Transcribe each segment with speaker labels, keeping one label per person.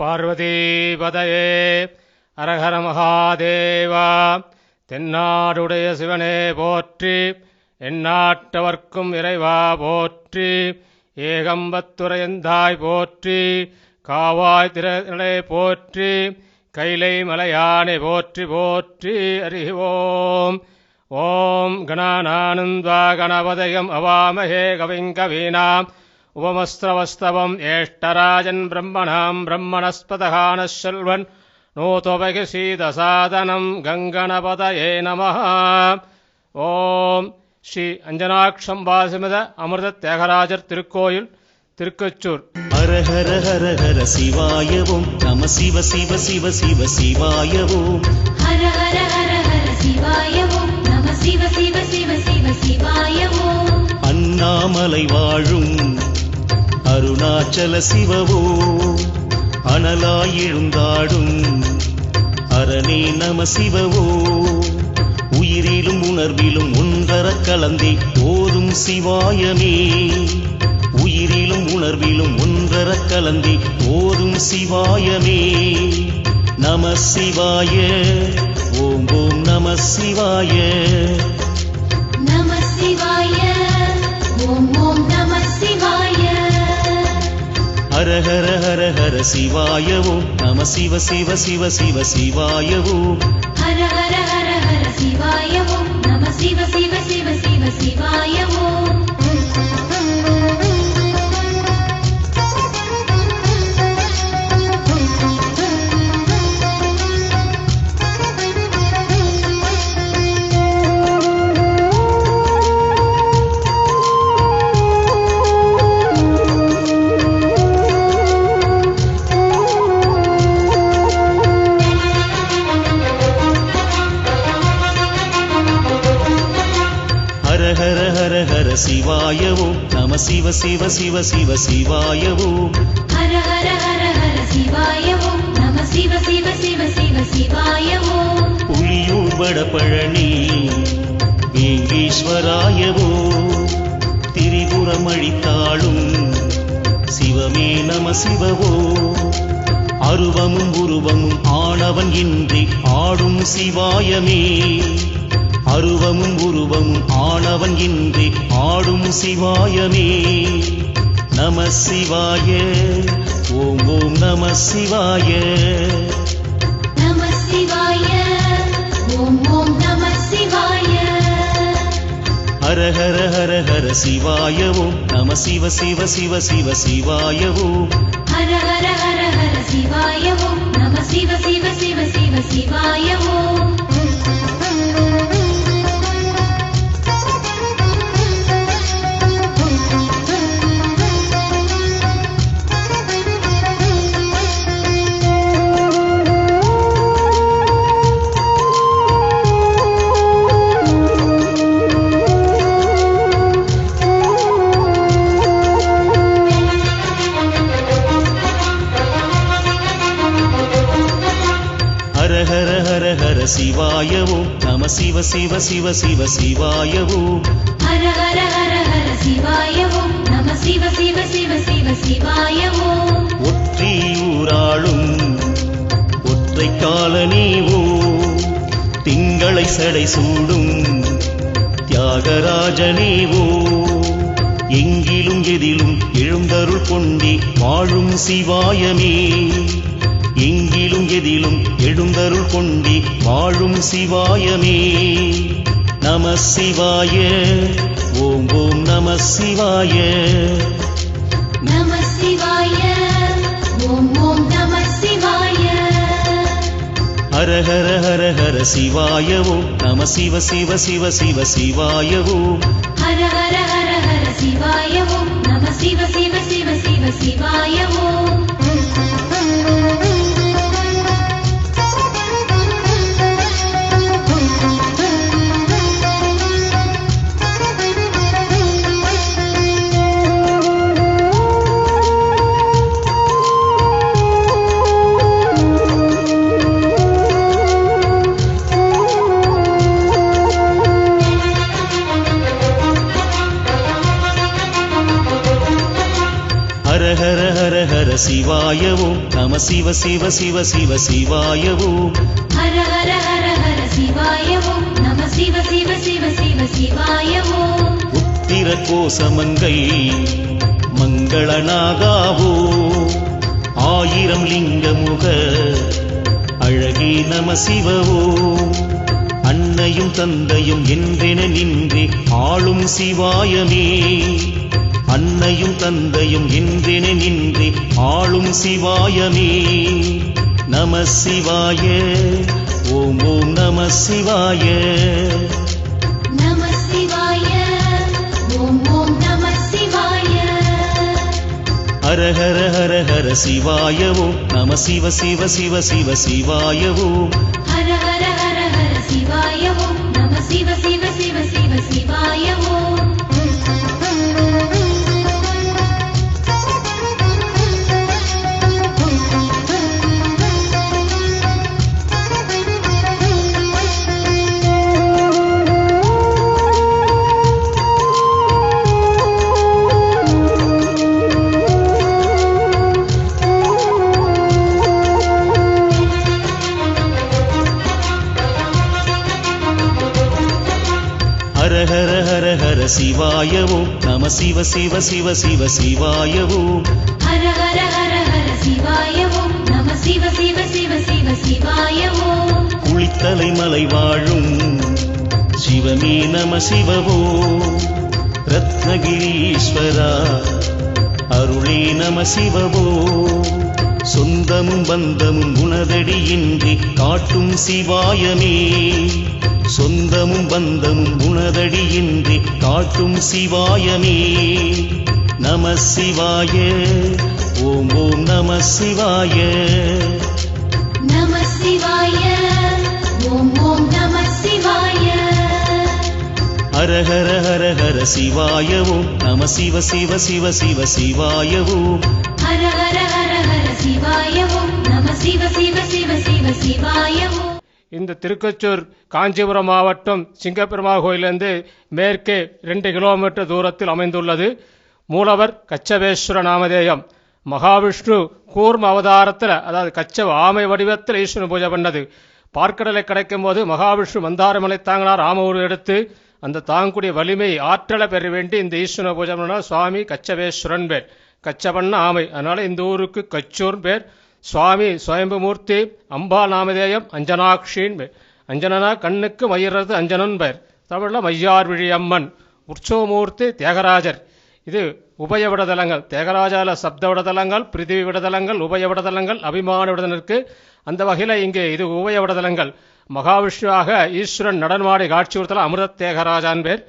Speaker 1: பார்வதீபதையே. அரஹர மகாதேவா தென்னாடுடைய சிவனே போற்றி எந்நாட்டவர்க்கும் இறைவா போற்றி ஏகம்பத்துரையந்தாய் போற்றி காவாய் திரளே போற்றி கைலை மலையானை போற்றி போற்றி அறிவோம். ஓம் ஓம் கணானானந்த்வா கணபதயம் அவாமகே கவிங்கவீனாம் उपमस्त्रवस्तवम् एष्टराजन् ब्रह्मणाम् ब्रह्मणस्पदहानः शल्वन् नोतोपगिसीदसादनम् गङ्गणपतये नमः ஓம் ஸ்ரீ அஞ்சனாட்சம்பாசிமத அமிர்த தியாகராஜர் திருக்கோயில் திருக்கச்சூர்
Speaker 2: ஹர ஹர ஹர ஹர சிவாயவும் நம சிவ சிவ சிவ சிவ சிவாயவும்
Speaker 3: ஹர ஹர ஹர ஹர சிவாய ஓம் நம சிவ சிவ சிவ சிவ சிவாய ஓம்
Speaker 2: அண்ணாமலை வாழும் அருணாச்சல சிவவோ அனலாயிழுந்தாடும் அரணே நம சிவவோ. உயிரிலும் உணர்விலும் ஒன்றர கலந்தே போதும் சிவாயமே. உயிரிலும் உணர்விலும் ஒன்றர கலந்தே போதும் சிவாயமே. நம சிவாய ஓம் ஓம் நம சிவாய. ஹர ஹர ஹர ஹர சிவாயவோ நம சிவ சிவ சிவ சிவ சிவாயவோ
Speaker 3: ஹர ஹர ஹர ஹர சிவாய ஓம் நம சிவ சிவ சிவ சிவ சிவாய
Speaker 2: சிவாயவோ நம சிவ சிவ சிவ சிவ சிவாயவோ
Speaker 3: ஹர ஹர ஹர ஹர சிவாய ஓம் நம சிவ சிவ சிவ சிவ சிவாய ஓம்
Speaker 2: புலியூர் வடபழனி ஈஸ்வராயவோ திரிபுரம் அழித்தாளும் சிவமே நம சிவவோ அருவமும் உருவமும் ஆனவன் இன்றி ஆடும் சிவாயமே அருவமும் உருவமும் ஆனவன் இன்றி ஆடும் சிவாயமே. நம சிவாய ஓம் ஓம் நம சிவாய.
Speaker 3: நம சிவாய ஓம் ஓம் நம சிவாய.
Speaker 2: ஹர ஹர ஹர நம சிவ சிவ சிவ சிவ சிவாயவும்.
Speaker 3: ஹர ஹர ஹர ஹர சிவாய ஓம் நம சிவ சிவ சிவ சிவ சிவாய ஓம்
Speaker 2: சிவ சிவ சிவ சிவ சிவாயவும்
Speaker 3: ஹர ஹர ஹர ஹர சிவாய ஓம் நம சிவ சிவ சிவ சிவ சிவாய ஓம்
Speaker 2: ஒற்றியூராளும் ஒற்றை காலனீவோ. திங்களை சடை சூடும் தியாகராஜனேவோ. எங்கிலும் எதிலும் எழுந்தருள் கொண்டி வாழும் சிவாயமே. எதிலும் எழுந்தருள் கொண்டி வாழும் சிவாயமே. நம சிவாய ஓம் ஓம் நம சிவாய.
Speaker 3: நம சிவாய ஓம் ஓம் நம சிவாய.
Speaker 2: ஹர ஹர ஹர ஹர சிவாயவோ நம சிவ சிவ சிவ சிவ சிவாயவோ.
Speaker 3: ஹர ஹர ஹர ஹர சிவாய ஓம் நம சிவ சிவ சிவ சிவ சிவாய
Speaker 2: சிவாய ஓம் நம சிவ சிவ சிவ சிவ சிவாய ஓம்
Speaker 3: ஹர ஹர ஹர ஹர சிவாய ஓம் நம சிவ சிவ சிவ சிவ சிவாய ஓம்
Speaker 2: உத்திர கோசமங்கை மங்களனாகாவோ ஆயிரம் லிங்கமுக அழகே நம சிவவோ. அன்னையும் தந்தையும் என்றென நின்றே ஆளும் சிவாயமே. அன்னையும் தந்தையும் என்றென நின்றே ஆளும் சிவாயமே நம சிவாய ஓம் ஓம் நம சிவாய. ஹர ஹர ஹர ஹர சிவாய ஓம் நம சிவ சிவ சிவ சிவ சிவாய ஓம்
Speaker 3: ஹர ஹர ஹர ஹர சிவாய ஓம் நம சிவ சிவ சிவ சிவ
Speaker 2: சிவ சிவ சிவாய ஓம்
Speaker 3: ஹர ஹர ஹர ஹர சிவாய ஓம் நம சிவ சிவ சிவ சிவ சிவாய ஓம்
Speaker 2: குளித்தலை மலை வாழும் சிவமே நம சிவவோ. ரத்னகிரீஸ்வரா அருளே நம சிவவோ. சொந்தமும் பந்தமும் உனதடியின்றி காட்டும் சிவாயமே. சொந்தமும் பந்தமும் உனதடியின்றி காட்டும் சிவாயமே. நம சிவாய ஓம் ஓம் நம சிவாய.
Speaker 3: நம சிவாய ஓம் ஓம் நம சிவாய.
Speaker 2: ஹர ஹர ஹர ஹர சிவாய ஓம் நம சிவ சிவ சிவ சிவ சிவாய ஓம்
Speaker 3: ஹர ஹர
Speaker 1: இந்த திருக்கச்சூர் காஞ்சிபுரம் மாவட்டம் சிங்கப்பெருமா கோயிலிருந்து மேற்கே ரெண்டு கிலோமீட்டர் தூரத்தில் அமைந்துள்ளது. மூலவர் கச்சவேஸ்வர நாமதேயம். மகாவிஷ்ணு கூர்ம அவதாரத்தில் அதாவது கச்சவ ஆமை வடிவத்தில் ஈஸ்வரன் பூஜை பண்ணது. பார்க்கடலை கிடைக்கும் போது மகாவிஷ்ணு மந்தாரமலை தாங்கினார் ராம எடுத்து. அந்த தாங்கக்கூடிய வலிமை ஆற்றலை பெற வேண்டி இந்த ஈஸ்வர பூஜை பண்ணா சுவாமி கச்சவேஸ்வரன் பேர். கச்சபண்ண ஆமை. அதனால இந்த ஊருக்கு கச்சூர் பேர். சுவாமி சுயம்புமூர்த்தி அம்பா நாமதேயம் அஞ்சனாக்ஷின் பேர். அஞ்சனனா கண்ணுக்கு மயிறது அஞ்சனன் பேர். தமிழில் மையார் விழி அம்மன் உற்சவமூர்த்தி தியாகராஜர். இது உபய விடதலங்கள். தியாகராஜால சப்த விடதலங்கள் பிரிதிவி விடதலங்கள் உபய விடதலங்கள் அபிமான விடதலருக்கு. அந்த வகையில் இங்கே இது உபய விடதலங்கள். மகாவிஷ்ணுவாக ஈஸ்வரன் நடனமாடி காட்சி கொடுத்தல அமிர்த தேகராஜான் பேர்.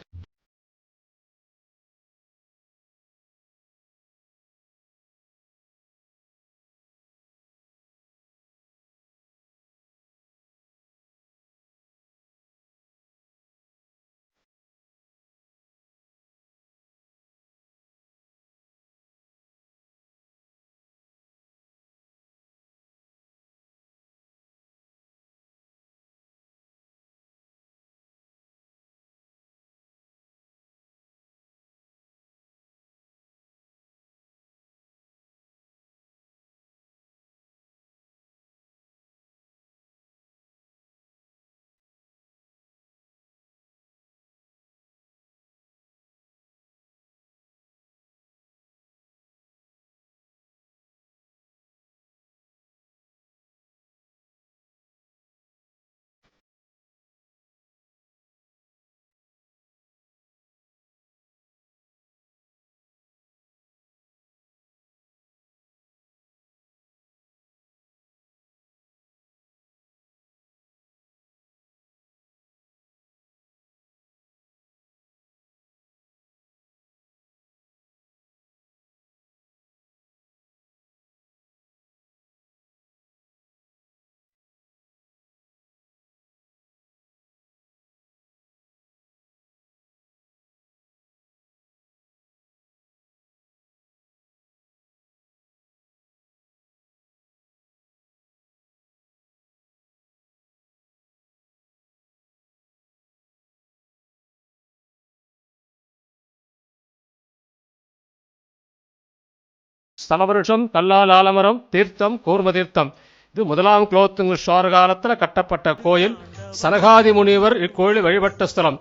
Speaker 1: ஸ்தலவருஷம் கல்லால் ஆலமரம் தீர்த்தம் கூர்ம தீர்த்தம். இது முதலாம் குலோத்துங்க காலத்தில் கட்டப்பட்ட கோயில். சனகாதி முனிவர் இக்கோயில் வழிபட்ட ஸ்தலம்.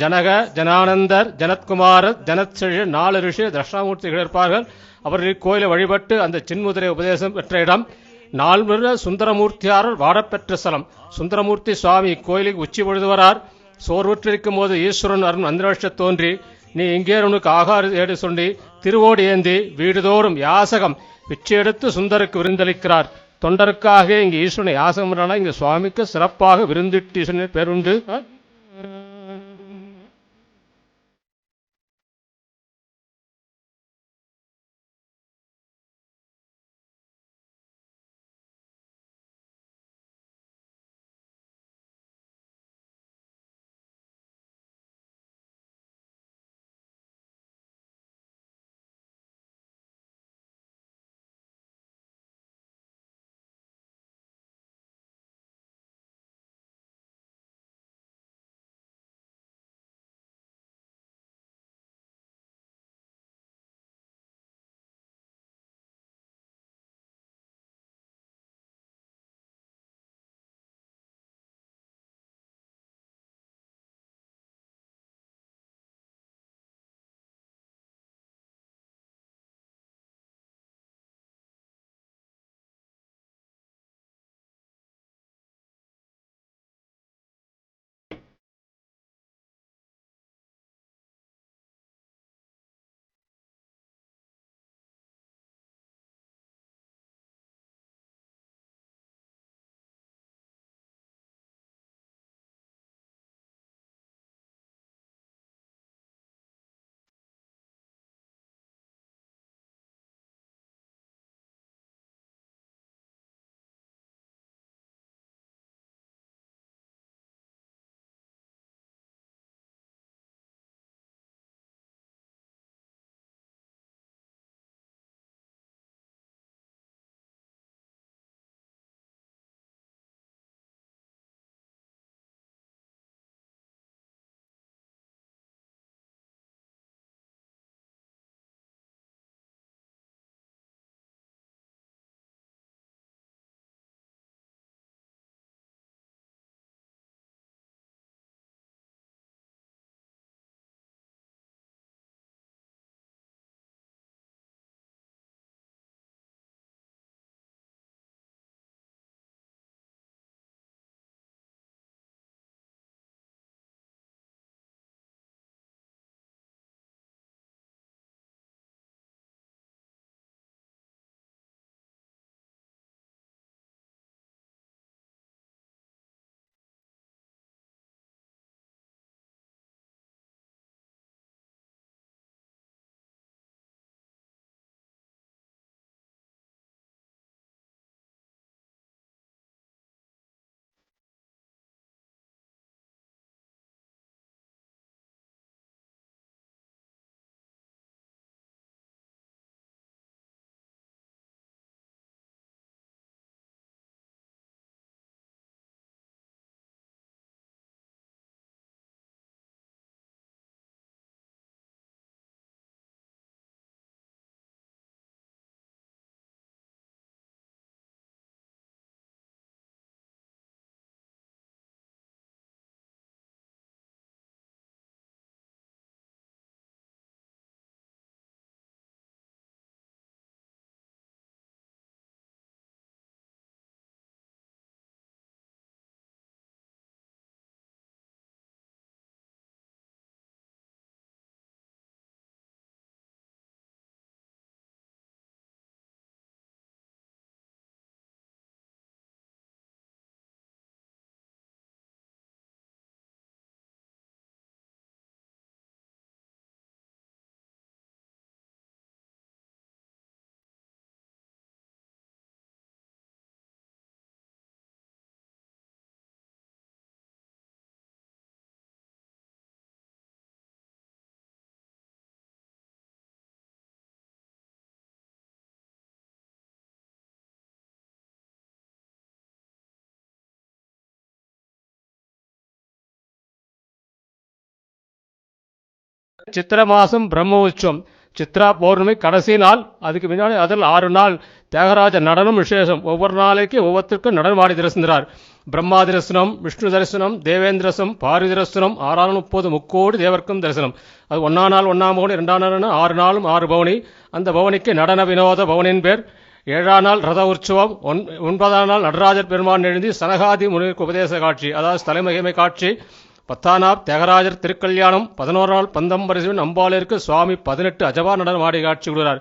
Speaker 1: ஜனக ஜனானந்தர் ஜனத்குமாரர் ஜனத்செழி நாலு ரிஷி தட்சிணாமூர்த்திகள் இருப்பார்கள். அவர்கள் இக்கோயிலை வழிபட்டு அந்த சின்முதிரை உபதேசம் பெற்ற இடம். நால்வர சுந்தரமூர்த்தியாரர் வாடப்பெற்ற ஸ்தலம். சுந்தரமூர்த்தி சுவாமி இக்கோயிலுக்கு உச்சி பொழுதுவரார் சோர்வுற்றிருக்கும் போது ஈஸ்வரன் அருண் அந்தரட்ச தோன்றி நீ இங்கே உனக்கு ஆகார ஏடு சொல்லி திருவோடு ஏந்தி வீடுதோறும் யாசகம் பிச்சையெடுத்து சுந்தருக்கு விருந்தளிக்கிறார். தொண்டருக்காக இங்கு ஈஸ்வரனை யாசகம் பண்ணால் இங்கு சுவாமிக்கு சிறப்பாக விருந்திட்டு ஈஸ்வரன் பேருண்டு சித்திர மாதம் பிரம்ம உற்சவம் சித்ரா பௌர்ணமி கடைசி நாள் அதுக்கு முன்னாடி அதில் ஆறு நாள் தியாகராஜ நடனம் விசேஷம். ஒவ்வொரு நாளைக்கு ஒவ்வொருத்தருக்கும் நடனமாடி தரிசனார் பிரம்மா தரிசனம் விஷ்ணு தரிசனம் தேவேந்திரசம் பாரி தரிசனம் ஆறாம் முப்பது முக்கோடி தேவர்க்கும் தரிசனம். அது ஒன்றாம் நாள் ஒன்றாம் பவனி ரெண்டாம் நாள் ஆறு நாளும் ஆறு பவனி. அந்த பவனிக்கு நடன வினோத பவனின் பேர். ஏழாம் நாள் ரத உற்சவம். ஒன் ஒன்பதாம் நாள் நடராஜர் பெருமான் எழுதி சனகாதி முனிக்கு உபதேச காட்சி. அதாவது தலைமகிமை காட்சி. பத்தாம் தியாகராஜர் திருக்கல்யாணம் பதினோரு நாள் பந்தம்பரிசிவன் அம்பாளிற்கு சுவாமி பதினெட்டு அஜபா நடனம் ஆடி காட்சி கொடுக்கிறார்.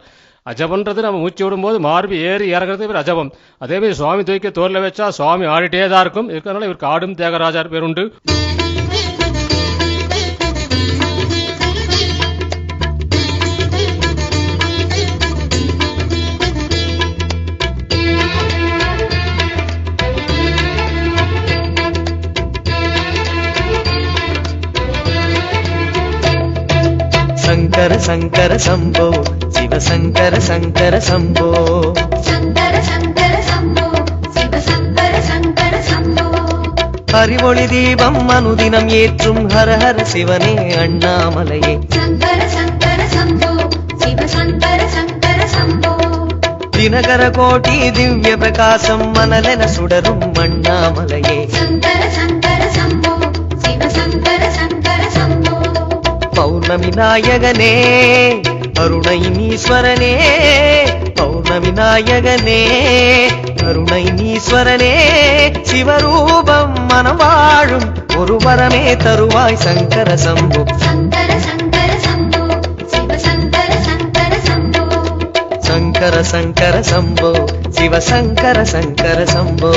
Speaker 1: அஜபன்றது நம்ம மூச்சு விடும்போது மார்பு ஏறி இறங்குறது இவர் அஜபம். அதேமாதிரி சுவாமி தூக்கி தோரில் வச்சா சுவாமி ஆடிட்டே தான் இருக்கும். இருக்கிறதுனால இவருக்கு ஆடும் தியாகராஜர் பேருண்டு
Speaker 4: சங்கர சங்கர சம்போ சிவசங்கர சங்கர சம்போ
Speaker 3: சங்கர சங்கர சம்போ சிவ சங்கர சங்கர சம்போ
Speaker 4: அறிவொளி தீபம் அனுதினம் ஏற்றும் ஹர ஹர சிவனே அண்ணாமலையே
Speaker 3: சங்கர சங்கர சம்போ சிவ சங்கர சங்கர சம்போ
Speaker 4: தினகர கோட்டி திவ்ய பிரகாசம் மணலென சுடரும் அண்ணாமலையே பௌர்ணமி நாயகனே அருணை நீஸ்வரனே பௌர்ணமி நாயகனே அருணை நீஸ்வரனே சிவரூபம் மனம் வாழும் ஒரு வரமே தருவாய் சங்கர சம்பு.
Speaker 3: சங்கர சங்கர சம்போ சிவ சங்கர சங்கர சம்போ.
Speaker 4: சங்கர சங்கர சம்போ சிவசங்கர சங்கர சம்போ.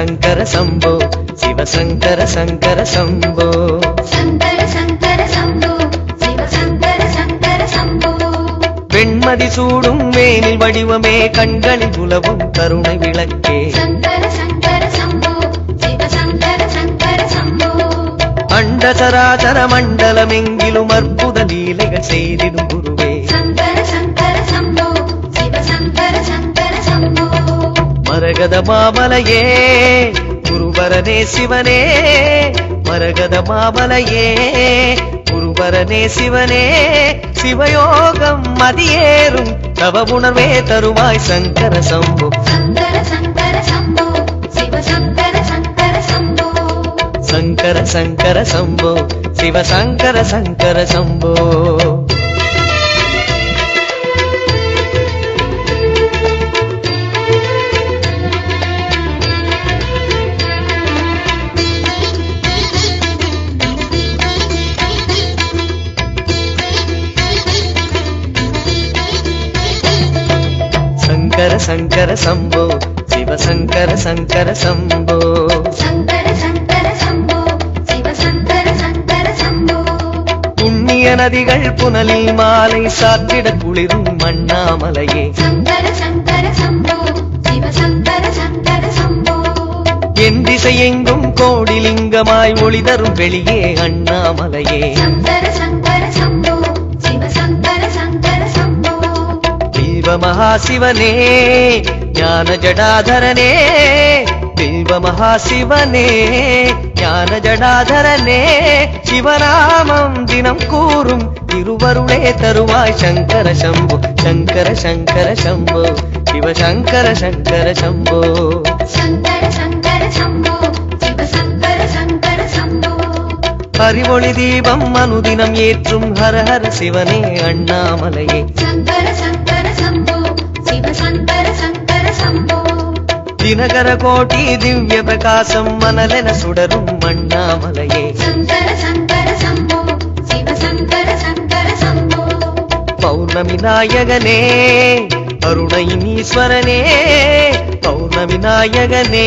Speaker 4: சங்கர சங்கர சம்போ சிவசங்கர சங்கர சம்போ
Speaker 3: சங்கர சங்கர சம்போ சிவ சங்கர சங்கர சம்போ
Speaker 4: வெண்மதி சூடும் வேனில் வடிவமே கண்களில் உலவும் கருணை விளக்கே
Speaker 3: சங்கர சங்கர சம்போ சிவ சங்கர சங்கர சம்போ
Speaker 4: அண்ட சராசர மண்டலம் எங்கிலும் அற்புத லீலைகள் செய்திடும் குருவே மரகத மாமலையே குருவரனே சிவனே மரகத மாமலையே குருவரனே சிவனே சிவயோகம் மதியேறும் தவ உணர்வே தருவாய் சங்கர சம்பு
Speaker 3: சங்கர சங்கர சம்போ சிவ சங்கர சங்கர சம்போ
Speaker 4: சங்கர சங்கர சம்போ சிவசங்கர சங்கர சம்போ சங்கர சங்கர சம்போ. சிவசங்கர சங்கர சம்போ. புண்ணிய நதிகள் புனலில் மாலை சாத்திட குளிரும்
Speaker 3: சம்போ.
Speaker 4: என் திசையெங்கும் கோடிலிங்கமாய் ஒளி தரும் வெளியே அண்ணாமலையே. மகாசிவனே ஞான ஜடாதரனே பில்வ மகாசிவனே ஞான ஜடாதரனே சிவநாமம் தினம் கூறும் திருவருளே தருவாய் சங்கர சம்பு சங்கர சங்கர சம்பு சிவசங்கர சங்கர சம்போ அறிவொளி தீபம் அனுதினம் ஏற்றும் ஹர ஹர சிவனே அண்ணாமலையே
Speaker 3: சிவ சங்கர சங்கர சம்போ
Speaker 4: பௌர்ணமி நாயகனே அருணை நீஸ்வரனே பௌர்ணமி நாயகனே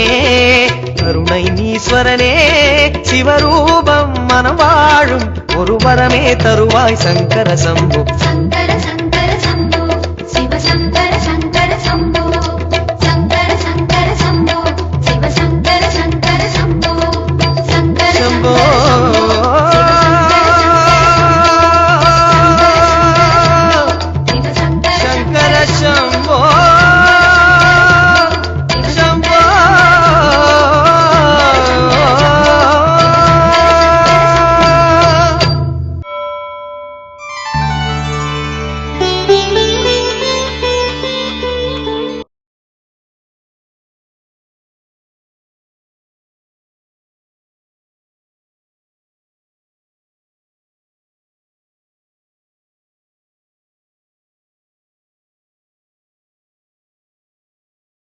Speaker 4: அருணை நீஸ்வரனே சிவரூபம் மனம் வாழும் ஒரு வரமே தருவாய் சங்கர சம்பு
Speaker 3: சங்கர சங்கர